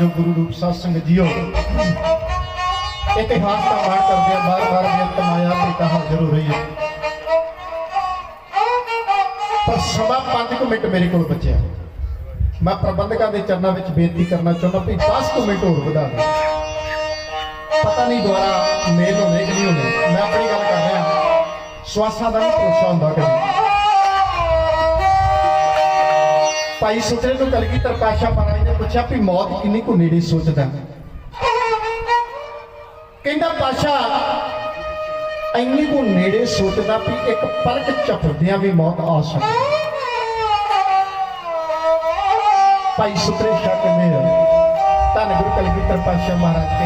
ਜੋ ਗੁਰੂ ਰੂਪ ਸਾਧ ਸੰਗਤ ਜੀਓ, ਇਤਿਹਾਸ ਦਾ ਪਾਠ ਕਰਦੇ ਆ, ਬਾਰ-ਬਾਰ ਬੇਅੰਤ ਮਾਇਆ ਤੇ ਕਹਾ ਜ਼ਰੂਰ ਰਹੀ ਹੈ ਪਰ ਸਮਾਂ 5 ਮਿੰਟ ਮੇਰੇ ਕੋਲ ਬਚਿਆ। ਮੈਂ ਪ੍ਰਬੰਧਕਾਂ ਦੇ ਚਰਨਾਂ ਵਿੱਚ ਬੇਨਤੀ ਕਰਨਾ ਚਾਹੁੰਦਾ ਵੀ 10 ਕੁ ਮਿੰਟ ਹੋਰ ਵਧਾ ਦਿਓ। ਪਤਾ ਨਹੀਂ ਦੁਆਰਾ ਮੇਲ ਹੋਣੇ ਕਿ ਨਹੀਂ ਹੋਣੇ। ਮੈਂ ਆਪਣੀ ਗੱਲ ਕਰ ਰਿਹਾ। ਸਵਾਸਾਂ ਦਾ ਵੀ ਭਰੋਸਾ ਹੁੰਦਾ ਕਦੇ। ਭਾਈ ਸੁਤਰੇ ਨੂੰ ਕਲਗੀਧਰ ਪਾਸ਼ਾ ਮਹਾਰਾਜ ਨੇ ਪੁੱਛਿਆ ਵੀ ਮੌਤ ਕਿੰਨੀ ਕੁ ਨੇੜੇ ਸੋਚਦਾ। ਕਹਿੰਦਾ, ਪਾਸ਼ਾ, ਇੰਨੀ ਕੁ ਨੇੜੇ ਸੋਚਦਾ ਵੀ ਇੱਕ ਪਲਕ ਝਪਕਦਿਆਂ ਵੀ ਮੌਤ ਆ ਸਕਦੀ। ਭਾਈ ਸੁਤਰੇ ਸ਼ਾਹ ਕਹਿੰਦੇ ਧੰਨ ਗੁਰੂ ਕਲਗੀਧਰ ਪਾਸ਼ਾ ਮਹਾਰਾਜ ਕਹਿੰਦੇ